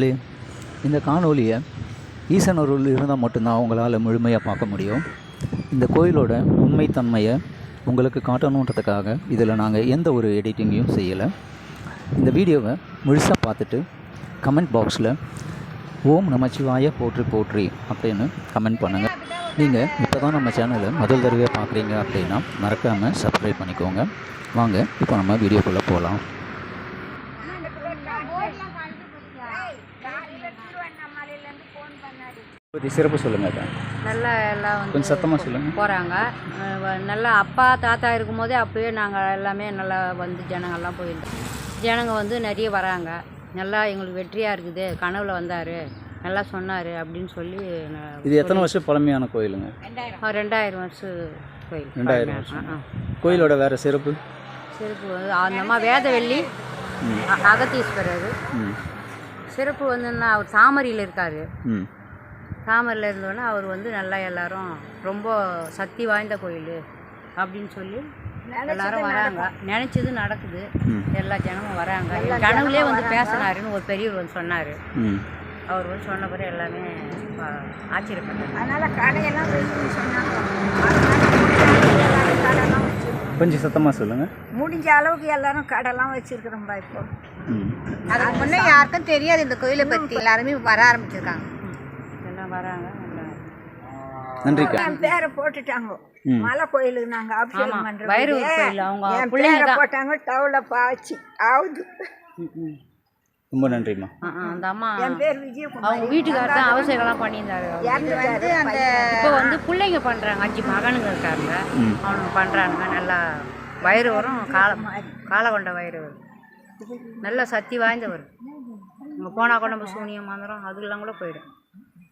நண்பர்களே இந்த காணொளியை அருள் இருந்தால் மட்டும்தான் உங்களால் முழுமையாக பார்க்க முடியும். இந்த கோயிலோட உண்மைத்தன்மையை உங்களுக்கு காட்டணுன்றதுக்காக இதில் நாங்கள் எந்த ஒரு எடிட்டிங்கையும் செய்யலை. இந்த வீடியோவை முழுசாக பார்த்துட்டு கமெண்ட் பாக்ஸில் ஓம் நமச்சிவாய போற்றி போற்றி அப்படின்னு கமெண்ட் பண்ணுங்கள் நீங்கள் இப்போ தான் நம்ம சேனலை முதல் தடவையாக பார்க்குறீங்க அப்படின்னா மறக்காமல் சப்ஸ்கிரைப் பண்ணிக்கோங்க. வாங்க இப்போ நம்ம வீடியோக்குள்ளே போகலாம். பற்றி சிறப்பு சொல்லுங்கள் நல்லா எல்லாம் வந்து கொஞ்சம் சத்தமாக சொல்லுங்கள் போகிறாங்க நல்லா அப்பா தாத்தா இருக்கும்போதே அப்பயே நாங்கள் எல்லாமே நல்லா வந்து ஜனங்கள்லாம் போயிருந்தோம். ஜனங்க வந்து நிறைய வராங்க. நல்லா எங்களுக்கு வெற்றியாக இருக்குது. கனவுல வந்தார். நல்லா சொன்னார் அப்படின்னு சொல்லி இது எத்தனை வருஷம் பழமையான கோயிலுங்க? ரெண்டாயிரம் வருஷம் கோயில். ரெண்டாயிரம். வருஷம். கோயிலோட வேறு சிறப்பு? சிறப்பு. வந்து அந்த அம்மா வேதவெள்ளி அகத்தீஸ்வரர். சிறப்பு வந்துன்னா அவர் தாமரையில் இருக்கார். ம். தாமரையில் இருந்தோன்னே அவர் வந்து நல்லா எல்லாரும் ரொம்ப சக்தி வாய்ந்த கோயில் அப்படின்னு சொல்லி எல்லாரும் வராங்க. நினைச்சது நடக்குது. எல்லா ஜனமும் வராங்க. கனவுலே வந்து பேசினாருன்னு ஒரு பெரியவர் வந்து சொன்னார். ம். அவர் வந்து சொன்ன பிறகு எல்லாமே ஆச்சரியப்பட்டாங்க. அதனால கடையெல்லாம் சொன்னாங்க. கொஞ்சம் சத்தமாக சொல்லுங்கள் முடிஞ்ச அளவுக்கு எல்லாரும் கடைலாம் வச்சிருக்கிறோம்பா இப்போ. ம். அதுக்கு முன்னே யாருக்கும் தெரியாது இந்த கோயிலை பற்றி எல்லாருமே வர ஆரம்பிச்சிருக்காங்க. எல்லாம் வராங்க என் பேரை போட்டுட்டாங்க. மலை கோயிலுக்கு நாங்க ஆமா, அபிஷேகம் அவங்க என் பிள்ளைங்க. போட்டாங்க டவுல பாய்ச்சி. ஆகுது. ரொம்ப நன்றிம்மா. அந்த அம்மா என் பேர் விஜயகுமார். அவங்க வீட்டுக்காரர் தான் அவசரம்லாம் பண்ணியிருந்தாரு. இறந்துட்டாரு அந்த இப்போ வந்து பிள்ளைங்க பண்ணுறாங்க அஞ்சு மகனுங்க இருக்காங்க. அவனுங்க பண்ணுறாங்க நல்லா வைரவரும் கால காலகொண்ட வைரவர் நல்ல சக்தி வாய்ந்தவர். அங்கே போனால் கூட நம்ம சூனியம் மந்திரம் அதுக்கெல்லாம் கூட போயிடும்.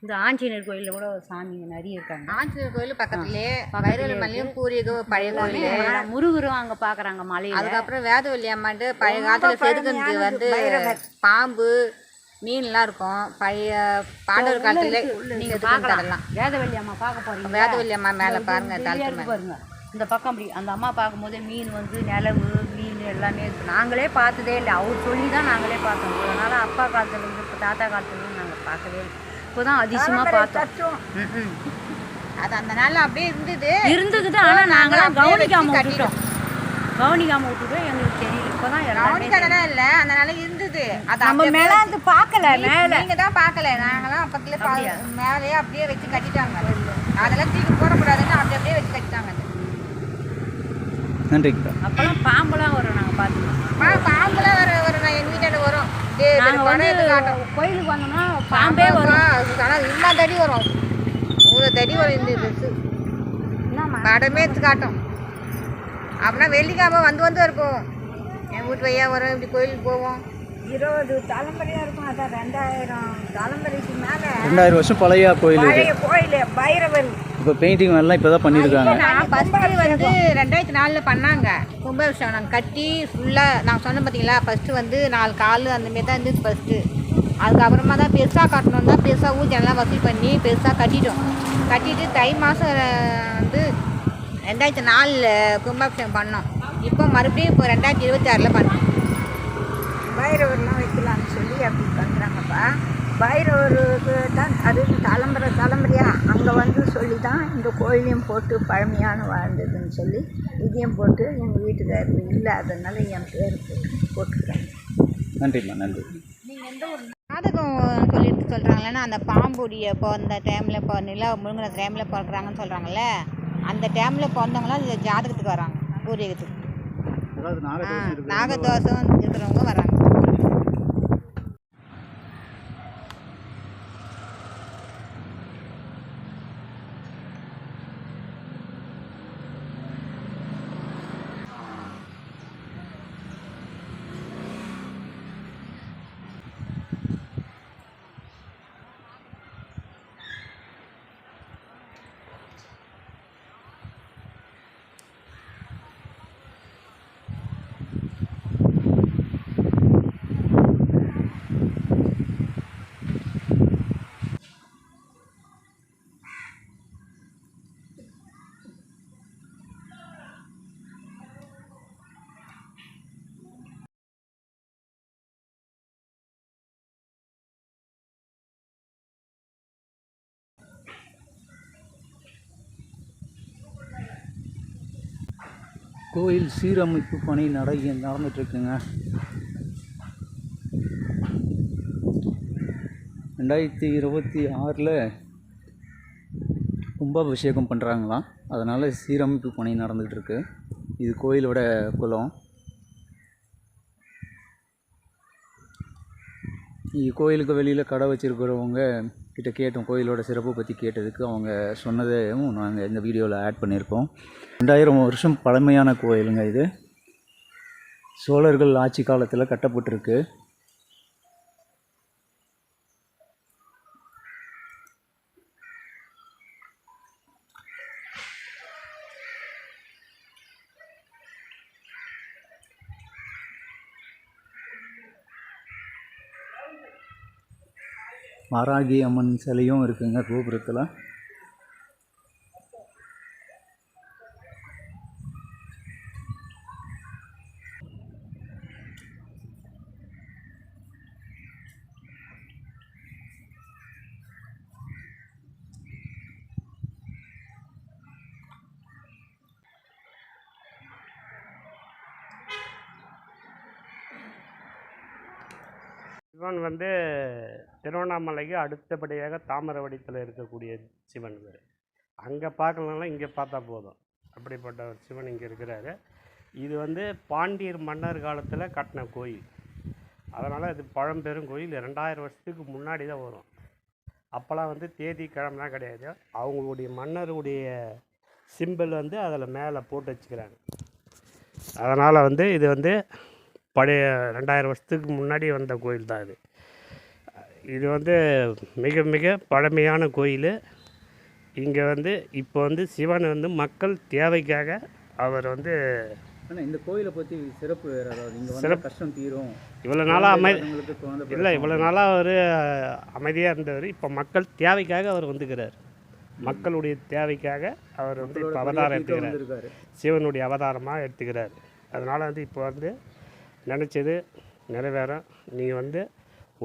இந்த ஆஞ்சநேயர் கோயிலில் கூட சாமிங்க நிறைய இருக்காங்க. ஆஞ்சநேயர் கோயில் பக்கத்துலேயே வைரல் மலையும் பூர்வீகம் பழைய கோயில். முருகரும் அங்கே பார்க்குறாங்க மலையில். அதுக்கப்புறம் வேதவல்லி அம்மாண்டு பழைய காலத்தில் செதுக்கிறது வந்து பாம்பு மீன்லாம் இருக்கும். பழைய பாண்டவர் காலத்துல நீங்கள் பார்க்கலாம் வேதவல்லி அம்மா பார்க்க போகிறீங்க வேதவல்லி அம்மா மேலே பாருங்க தளத்து மேலே பாருங்க. இந்த பக்கம் அப்படி அந்த அம்மா பார்க்கும்போது மீன் வந்து நிலவு மீன் எல்லாமே இருக்கு. நாங்களே பார்த்ததே இல்லை. அவர் சொல்லி தான் நாங்களே பார்த்தோம். அதனால அப்பா காலத்துலேருந்து இப்போ தாத்தா காலத்துலேருந்து நாங்கள் பார்க்கவே இல்லை. இப்போ தான் அதிசயமாக பார்த்தோம். ம். அது அந்த நாள் அப்படியே இருந்தது. இருந்துக்குது ஆனால் நாங்களாம் அப்படியே கவனிக்காம வச்சு விட்டுட்டோம். கவனிக்காம விட்டுட்டோம். எங்களுக்கு தெரியல. இப்போ தான் எல்லாமே கவனிக்காதான் இல்லை. அந்த நாள் இருந்தது. அது நம்ம மேலே வந்து பார்க்கல. மேலே. நீங்க தான் பார்க்கல. நாங்களாம் பக்கத்துல மேலேயே அப்படியே வச்சு கட்டிட்டாங்க. அதெல்லாம் தூக்கி போடக்கூடாதுன்னு அப்படி அப்படியே வச்சு கட்டிட்டாங்க. நன்றிக்கா அப்போல்லாம் பாம்பெல்லாம் வரும் நாங்கள் பார்த்துக்கோம் பா பாம்புலாம் வர ஒரு நான் எங்க வீட்டாண்ட வரும் டேய், இது நாங்கள் படம் வந்து எடுத்து காட்டும். கோயிலுக்கு வந்தோம்னா பாம்பே வரும். இவ்வளோ தடி வரும். இவ்வளோ தடி வரும் இந்த ட்ரெஸ்ஸு படமே எடுத்து காட்டும். அப்படின்னா வெள்ளிக்கிழமை வந்து வந்து இருக்கும். என் வீட்டு வையா வரும் இப்படி கோயிலுக்கு போவோம் இருபது தலைமுறையா இருக்கும் அதான் ரெண்டாயிரம் தலைமுறைக்கு மேல. ரெண்டாயிரம் வருஷம் பழைய கோயில் பழைய கோயில் பைரவர். இப்போ பெயிண்டிங் எல்லாம் இப்போ தான் பண்ணியிருக்காங்க நான் ஃபஸ்ட்டு வந்து ரெண்டாயிரத்தி நாலில் பண்ணாங்க. கும்பாபிஷேகம். நாங்கள் கட்டி ஃபுல்லாக நான் சொன்னேன் பார்த்தீங்களா ஃபஸ்ட்டு வந்து நாலு கால் அந்த மாரி தான் இருந்துச்சு ஃபஸ்ட்டு அதுக்கப்புறமா தான் பெருசாக கட்டணும் தான் பெருசாக ஊஞ்சல்லாம் வசூல் பண்ணி பெருசாக கட்டிட்டோம். கட்டிட்டு தை மாதம் வந்து ரெண்டாயிரத்தி நாலில் கும்பாபிஷேகம் பண்ணோம். இப்போ மறுபடியும் இப்போ ரெண்டாயிரத்தி இருபத்தி ஆறில் பண்ணோம். பைரவர்லாம் வைக்கலாம்னு சொல்லி அப்படி பண்ணுறாங்கப்பா பைரவருக்கு தான் அது தலைமுறை தலைமுறையாக அங்கே வந்து சொல்லி தான் இந்த கோயிலையும் போட்டு பழமையான வாழ்ந்ததுன்னு சொல்லி இதையும் போட்டு எங்கள் வீட்டுக்காரர் இல்லாததுனால என் பேர் போட்டு போட்டுக்கிறாங்க நன்றிம்மா நன்றி. ஜாதகம் சொல்லிட்டு சொல்கிறாங்களேன்னா அந்த பாம்புடைய இப்போ அந்த டைமில் இப்போ நிலா முழுங்கின டைமில் பிறக்குறாங்கன்னு சொல்கிறாங்கல்ல அந்த டைமில் பிறந்தவங்களாம் இந்த ஜாதகத்துக்கு வராங்க? பூர்வீகத்துக்கு. நாகதோஷம் இருக்கிறவங்க வராங்க. கோயில் சீரமைப்பு பணி நட நடந்துட்டுருக்குங்க. ரெண்டாயிரத்தி இருபத்தி ஆறில் கும்பாபிஷேகம் பண்ணுறாங்களாம் அதனால் சீரமைப்பு பணி நடந்துகிட்ருக்கு இது கோயிலோட குளம். இங்கே கோயிலுக்கு வெளியில் கடை வச்சுருக்கிறவங்க கிட்ட கேட்டோம் கோயிலோட சிறப்பை பற்றி கேட்டதுக்கு அவங்க சொன்னதையும் நாங்கள் இந்த வீடியோவில் ஆட் பண்ணியிருக்கோம். ரெண்டாயிரம் வருஷம் பழமையான கோயிலுங்க இது. சோழர்கள் ஆட்சி காலத்தில் கட்டப்பட்டிருக்கு. மாராகி அம்மன் சிலையும் இருக்குங்க கோபுரத்தில் சிவன் வந்து பிறகு அடுத்தபடியாக தாமரவடித்தில் இருக்கக்கூடிய சிவன் பேர் அங்கே பார்க்கலனாலும் இங்கே பார்த்தா போதும். அப்படிப்பட்ட ஒரு சிவன் இங்கே இருக்கிறாரு. இது வந்து பாண்டியர் மன்னர் காலத்தில் கட்டின கோயில். அதனால் இது பழம்பெரும் கோயில். ரெண்டாயிரம் வருஷத்துக்கு முன்னாடி தான் வரும். அப்போல்லாம் வந்து தேதி கிழமெலாம் கிடையாது. அவங்களுடைய மன்னருடைய சிம்பிள் வந்து அதில் மேலே போட்டு வச்சுக்கிறாங்க. அதனால் வந்து இது வந்து பழைய ரெண்டாயிரம் வருஷத்துக்கு முன்னாடி வந்த கோயில் தான் இது. இது வந்து மிக மிக பழமையான கோயில். இங்கே வந்து இப்போ வந்து சிவன் வந்து மக்கள் தேவைக்காக அவர் வந்து ஆனால் இந்த கோயிலை பற்றி சிறப்பு வேறு அதாவது இங்கே வந்து சிறப்பு- கஷ்டம் தீரும். இவ்வளோ நாளாக அமை இல்லாதவங்களுக்கு குழந்தை இல்லை. இவ்வளோ நாளாக அவர் அமைதியாக இருந்தவர். இப்போ மக்கள் தேவைக்காக அவர் வந்துக்கிறார். மக்களுடைய தேவைக்காக அவர் வந்து இப்போ அவதாரம் எடுத்துக்கிறார். சிவனுடைய அவதாரமாக எடுத்துக்கிறார். அதனால் வந்து இப்போ வந்து நினச்சது நிறைவேறும். நீங்கள் வந்து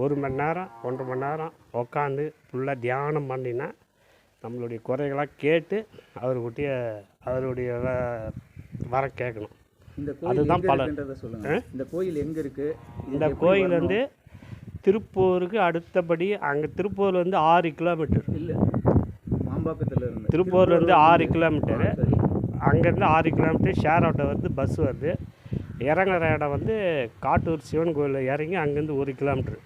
ஒரு மணி நேரம் ஒன்றரை மணி நேரம் உக்காந்து ஃபுல்லாக தியானம் பண்ணினா நம்மளுடைய குறைகளாக கேட்டு அவருக்கிட்டே அவருடைய வர கேட்கணும். அதுதான் சொல்லுங்க. இந்த கோயில் எங்க இருக்கு? இதுக்கு இந்த கோயில்? வந்து திருப்பூருக்கு அடுத்தபடி அங்கே திருப்பூர் வந்து ஆறு கிலோமீட்டர். இல்ல மாம்பாக்கத்துல இருந்து. திருப்பூர் வந்து ஆறு கிலோமீட்டரு. அங்கேருந்து ஆறு கிலோமீட்டர் ஷேர் ஆட்டோ வந்து பஸ் வருது. இறங்குற இடம் வந்து காட்டூர் சிவன் கோயிலில் இறங்கி அங்கேருந்து ஒரு கிலோமீட்ரு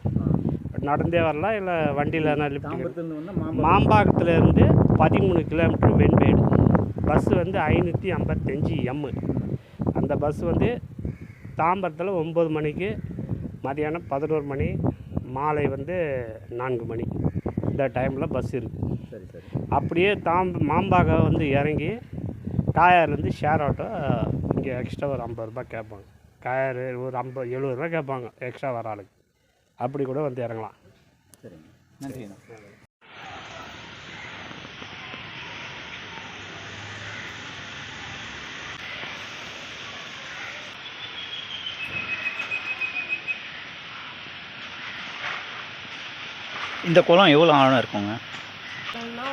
நடந்தே வரலாம் இல்லை வண்டியில் லிஃப்ட் தாம்பரத்துல இருந்து வந்தா மாம்பா மாம்பாக்கத்தில் இருந்து பதிமூணு கிலோமீட்டர் வெண்மேடு பஸ் வந்து ஐநூற்றி ஐம்பத்தஞ்சு எம்மு அந்த பஸ் வந்து தாம்பரத்தில் ஒம்பது மணிக்கு மதியானம் பதினோரு மணி மாலை வந்து நான்கு மணி. இந்த டைமில் பஸ் இருக்குது சரி சரி. அப்படியே தாம் மாம்பாக வந்து இறங்கி காயார்லேருந்து ஷேர் ஆட்டோ இங்கே எக்ஸ்ட்ரா ஒரு ஐம்பது ரூபாய் கேட்பாங்க. காயார் ஒரு ஐம்பது எழுபது ரூபா கேட்பாங்க எக்ஸ்ட்ரா வர ஆளுக்கு. அப்படி கூட வந்து இறங்கலாம். சரிங்க. நன்றிண்ணா இந்த குளம் எவ்வளோ ஆழம் இருக்குங்க?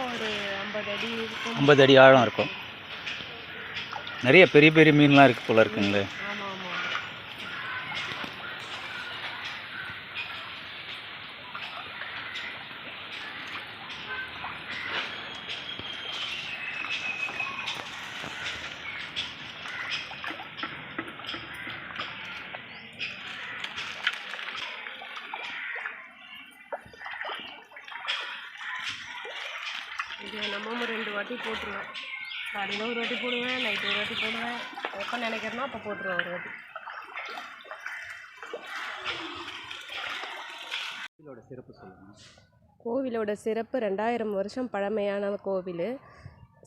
ஒரு ஐம்பது அடி இருக்கும். ஐம்பது அடி ஆழம் இருக்கும். நிறைய பெரிய பெரிய மீன்லாம் இருக்கு போல இருக்குங்களே ஆமாம் ஆமாம் இது நம்ம ரெண்டு வாட்டி போட்டுருவேன் காலையில் ஒரு வாட்டி போடுவேன் நைட்டு ஒரு வாட்டி போடுவேன் எப்போ நினைக்கிறேனோ அப்போ போட்டுருவேன் ஒரு வாட்டி கோயிலோட சிறப்பு சொல்லுங்க கோவிலோட சிறப்பு ரெண்டாயிரம் வருஷம் பழமையான கோவில்.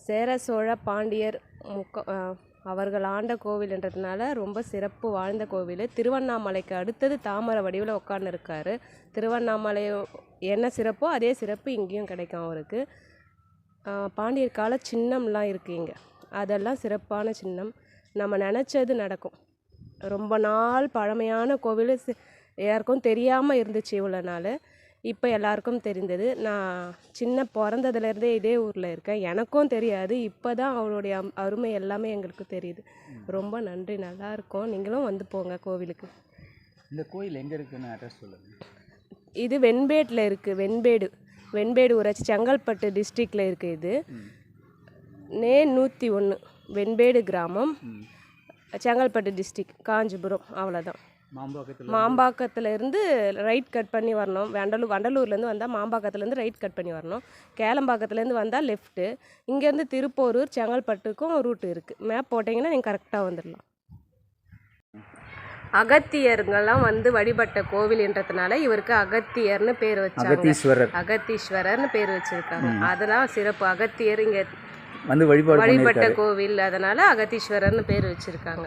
சேர சோழ பாண்டியர் முக்க அவர்கள் ஆண்ட கோவில்ன்றதுனால ரொம்ப சிறப்பு வாழ்ந்த கோவில். திருவண்ணாமலைக்கு அடுத்தது தாமரை வடிவில் உட்காந்துருக்காரு திருவண்ணாமலை என்ன சிறப்போ அதே சிறப்பு இங்கேயும் கிடைக்கும் அவருக்கு. பாண்டியர் கால சின்னம்லாம் இருக்குது இங்கே. அதெல்லாம் சிறப்பான சின்னம். நம்ம நினச்சது நடக்கும். ரொம்ப நாள் பழமையான கோவில் யாருக்கும் தெரியாமல் இருந்துச்சு இவ்வளோ நாள். இப்போ எல்லாருக்கும் தெரிந்தது. நான் சின்ன பிறந்ததுலேருந்தே இதே ஊரில் இருக்கேன். எனக்கும் தெரியாது. இப்போ தான் அவளுடைய அம்- அருமை எல்லாமே எங்களுக்கு தெரியுது. ரொம்ப நன்றி. நல்லா இருக்கோம். நீங்களும் வந்து போங்க கோவிலுக்கு. இந்த கோயில் எங்கே இருக்குன்னு அட்ரஸ் சொல்லுங்கள் இது வெண்பேட்டில் இருக்குது வெண்பேடு. வெண்பேடு ஊராட்சி செங்கல்பட்டு டிஸ்ட்ரிக்டில் இருக்குது இது. நே நூற்றி ஒன்று வெண்பேடு கிராமம். செங்கல்பட்டு டிஸ்ட்ரிக் காஞ்சிபுரம். அவ்வளோதான் மாம்பாக்கத்தில் மாம்பாக்கத்துல இருந்து ரைட் கட் பண்ணி வரணும். வண்டலூர் வண்டலூர்லேருந்து வந்தால் மாம்பாக்கத்துலேருந்து ரைட் கட் பண்ணி வரணும். கேளம்பாக்கத்துலேருந்து வந்தால் லெஃப்ட்டு இங்கேருந்து திருப்போரூர் செங்கல்பட்டுக்கும் ரூட் இருக்குது மேப் போட்டிங்கன்னா நீங்கள் கரெக்டாக வந்துடலாம் அகத்தியருங்கெல்லாம் வந்து வழிபட்ட கோவில்ன்றதுனால இவருக்கு அகத்தியர்னு பேர் வச்சாங்க. அகத்தீஸ்வரர். அகத்தீஸ்வரர்னு பேர் வச்சிருக்காங்க. அதெல்லாம் சிறப்பு. அகத்தியர் இங்க வந்து வழிபாடு வழிபட்ட கோவில் அதனால அகத்தீஸ்வரர்னு பேர் வச்சிருக்காங்க.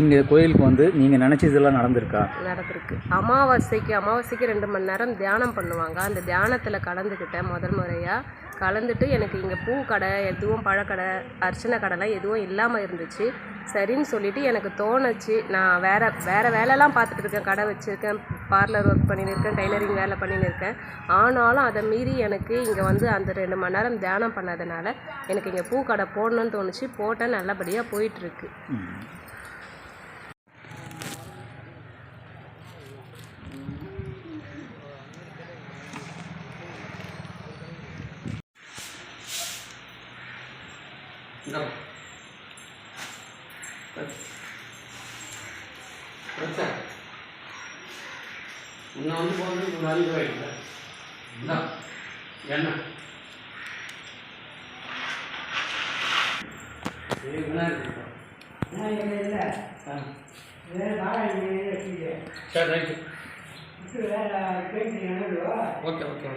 இங்கே கோயிலுக்கு வந்து நீங்கள் நினச்சதெல்லாம் நடந்திருக்கா? நடந்திருக்கு. அமாவாசைக்கு அமாவாசைக்கு ரெண்டு மணி நேரம் தியானம் பண்ணுவாங்க. அந்த தியானத்தில் கலந்துக்கிட்டேன் முதல் முறையாக கலந்துட்டு எனக்கு இங்கே பூ கடை எதுவும் பழக்கடை அர்ச்சனை கடைலாம் எதுவும் இல்லாமல் இருந்துச்சு. சரின்னு சொல்லிட்டு எனக்கு தோணுச்சு நான் வேற வேற வேலைலாம் பார்த்துட்டு இருக்கேன் கடை வச்சுருக்கேன். பார்லர் ஒர்க் பண்ணின்னு இருக்கேன் டைலரிங் வேலை பண்ணின்னு இருக்கேன் ஆனாலும் அதை மீறி எனக்கு இங்கே வந்து அந்த ரெண்டு மணி நேரம் தியானம் பண்ணதுனால எனக்கு இங்கே பூ கடை போடணும்னு தோணுச்சு. போட்டேன் நல்லபடியாக போயிட்டுருக்கு முன்ன வந்து போகிறது நாலு ரூபாய் இல்லை இந்தா எண்ணெய் இது விநாயகர் சரி ரைட்டு ஓகே ஓகே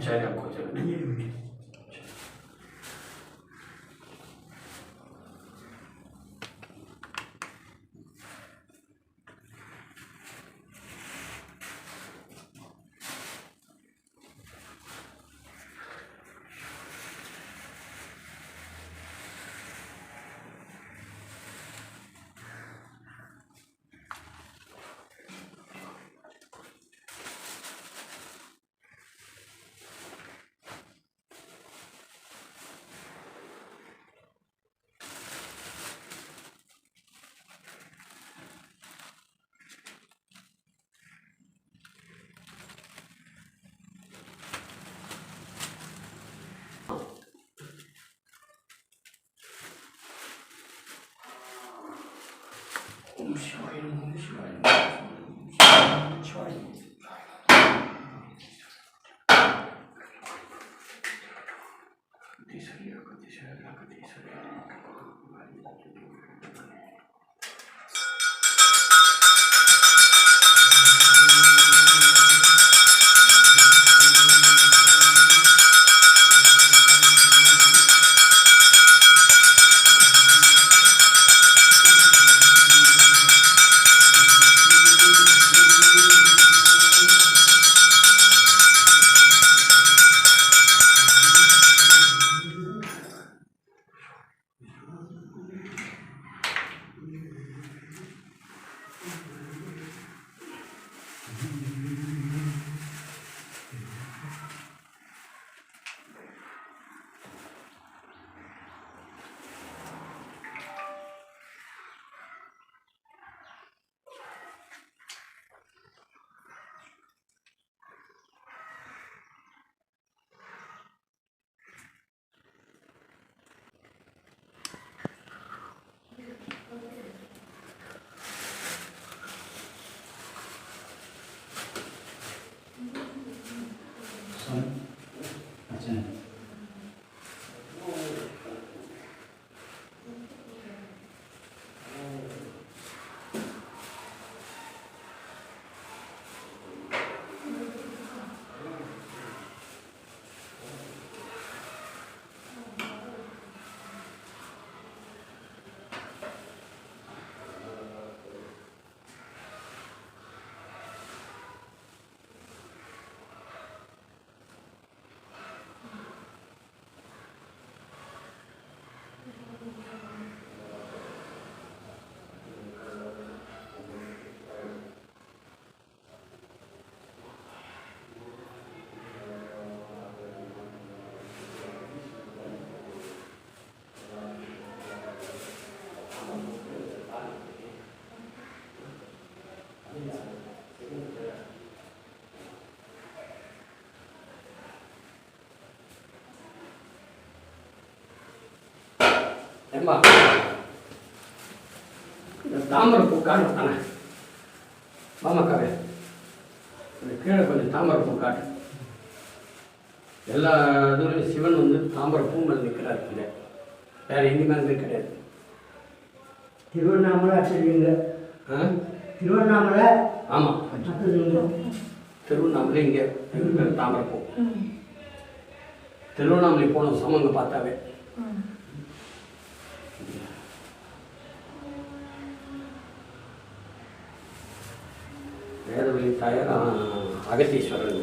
சரி அப்போ சரி வா இந்த தாமரை பூ காட்டு தானே வாமாக்காவே இந்த கீழே கொஞ்சம் தாமரை பூ காட்டு எல்லா இதுலையும் சிவன் வந்து தாமரை பூ மேலே நிற்கிறார் இங்கே வேற எங்கேயுமே இருந்து கிடையாது திருவண்ணாமலை சொல்லுங்க ஆ திருவண்ணாமலை ஆமாம் திருவண்ணாமலை இங்கே தாமரை பூ திருவண்ணாமலை போன சமங்க பார்த்தாவே வேதவழி தாயார் அகத்தீஸ்வரன்.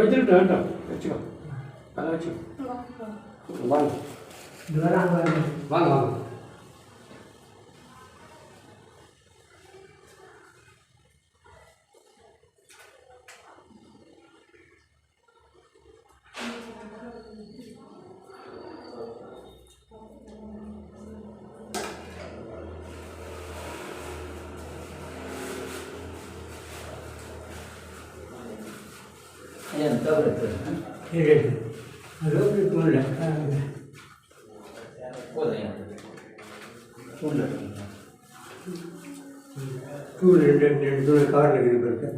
வச்சுக்கிட்டு வேண்டாம் வச்சுக்கோ அதை வச்சுக்கோ வாங்க வாங்க வாங்க ஏன் தவறு சரி ரோட்டு போகல போதும் டூல் ரெண்டு ரெண்டு டூல் காரில் இருக்குது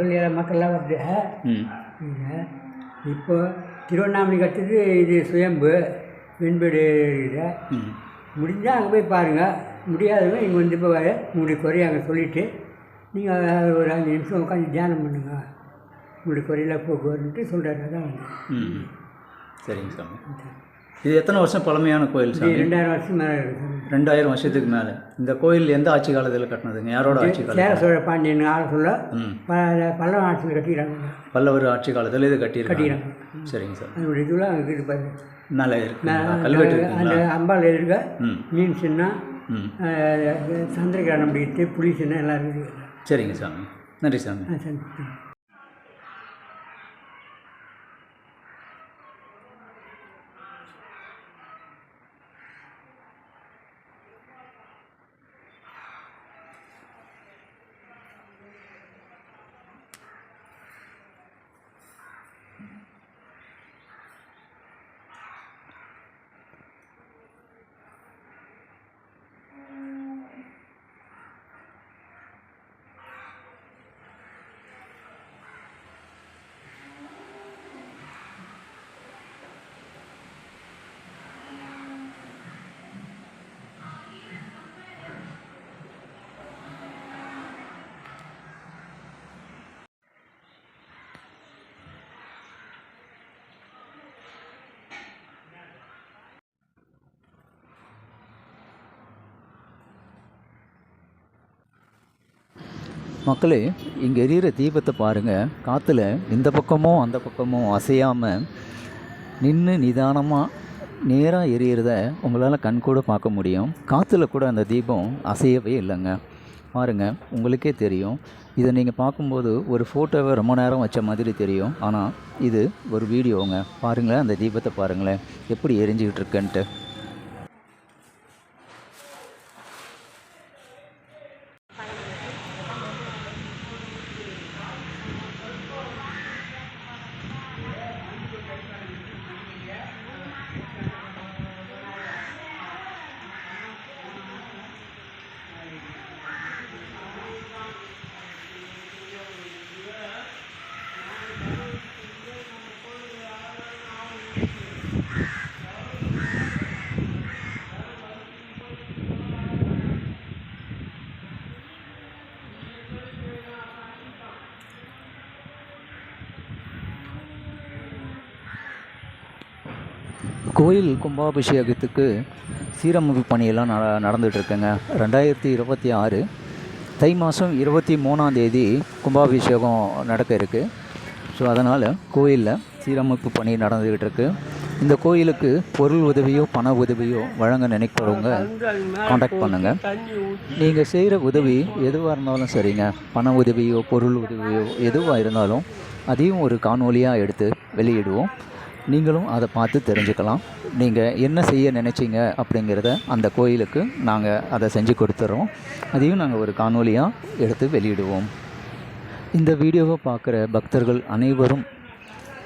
சொல்லி மக்கள்லாம் வருது இப்போ திருவண்ணாமலைக்கு அடுத்தது இது சுயம்பு வெண்பேடு இருக்குது ம். முடிஞ்சால் அங்கே போய் பாருங்கள் முடியாதவங்க இங்கே வந்து இப்போ உங்களுடைய குறைய அங்கே சொல்லிவிட்டு நீங்கள் ஒரு அஞ்சு நிமிஷம் உட்காந்து தியானம் பண்ணுங்க. உங்களுடைய குறையெல்லாம் போக்குவரன்ட்டு சொல்கிறாரு அதான் சரிங்க சாமி. இது எத்தனை வருஷம் பழமையான கோயில் சாமி? ரெண்டாயிரம் வருஷம் மேலே ரெண்டாயிரம் வருஷத்துக்கு மேலே. இந்த கோயில் எந்த ஆட்சி காலத்தில் கட்டினதுங்க? யாரோட ஆட்சி சேர காலத்தில்? சோழ பாண்டியன் ப பல்லவ ஆட்சியில் கட்டிக்கிறாங்க பல்லவர் ஆட்சி காலத்தில் இது கட்டிக்கிறாங்க. சரிங்க சார். அதனுடைய இதெல்லாம் இருக்குது பாருங்க. இருக்கு. கல்வெட்டு அந்த அம்பாள் இருக்க ம். மீன் சின்னம் ம். சந்திரகிரகணம் பிடித்து புலி சின்னம் எல்லாம் இருக்குது. சரிங்க சாமி. நன்றி சாமி. மக்களே இங்கே எரியிற தீபத்தை பாருங்கள் காற்றுல இந்த பக்கமும் அந்த பக்கமும் அசையாமல் நின்று நிதானமாக நேராக எரியிறத உங்களால் கண்கூட பார்க்க முடியும். காற்றுல கூட அந்த தீபம் அசையவே இல்லைங்க. பாருங்கள் உங்களுக்கே தெரியும். இதை நீங்கள் பார்க்கும்போது ஒரு ஃபோட்டோவை ரொம்ப நேரம் வச்ச மாதிரி தெரியும். ஆனால் இது ஒரு வீடியோங்க. பாருங்களேன் அந்த தீபத்தை பாருங்களேன். எப்படி எரிஞ்சிக்கிட்டு இருக்குன்ட்டு. கோயில் கும்பாபிஷேகத்துக்கு சீரமைப்பு பணியெல்லாம் நட நடந்துகிட்ருக்குங்க. ரெண்டாயிரத்தி இருபத்தி ஆறு தை மாதம் இருபத்தி மூணாம் தேதி கும்பாபிஷேகம் நடக்க இருக்குது ஸோ அதனால் கோயிலில் சீரமைப்பு பணி நடந்துக்கிட்டு இருக்கு இந்த கோயிலுக்கு பொருள் உதவியோ பண உதவியோ வழங்க நினைக்கிறவங்க காண்டாக்ட் பண்ணுங்கள் நீங்கள் செய்கிற உதவி எதுவாக இருந்தாலும் சரிங்க. பண உதவியோ பொருள் உதவியோ எதுவாக இருந்தாலும் அதையும் ஒரு காணொலியாக எடுத்து வெளியிடுவோம். நீங்களும் அதை பார்த்து தெரிஞ்சுக்கலாம். நீங்கள் என்ன செய்ய நினச்சிங்க அப்படிங்கிறத அந்த கோயிலுக்கு நாங்கள் அதை செஞ்சு கொடுத்துட்றோம் அதையும் நாங்கள் ஒரு காணொலியாக எடுத்து வெளியிடுவோம். இந்த வீடியோவை பார்க்குற பக்தர்கள் அனைவரும்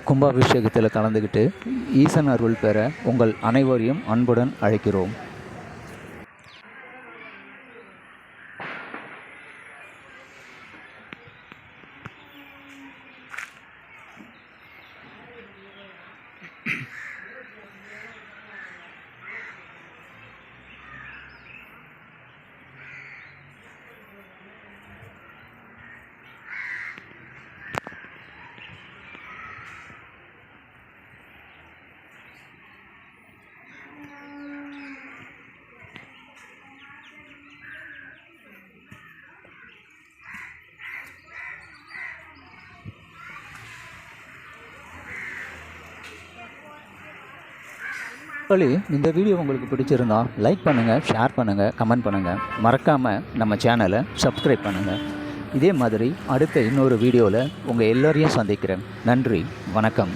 கும்பாபிஷேகத்தில் கலந்துக்கிட்டு ஈசன் அருள் பெற உங்கள் அனைவரையும் அன்புடன் அழைக்கிறோம். மக்களே இந்த வீடியோ உங்களுக்கு பிடிச்சிருந்தா லைக் பண்ணுங்கள் ஷேர் பண்ணுங்கள் கமெண்ட் பண்ணுங்கள் மறக்காமல் நம்ம சேனலை சப்ஸ்கிரைப் பண்ணுங்கள் இதே மாதிரி அடுத்த இன்னொரு வீடியோவில் உங்கள் எல்லோரையும் சந்திக்கிறேன். நன்றி வணக்கம்.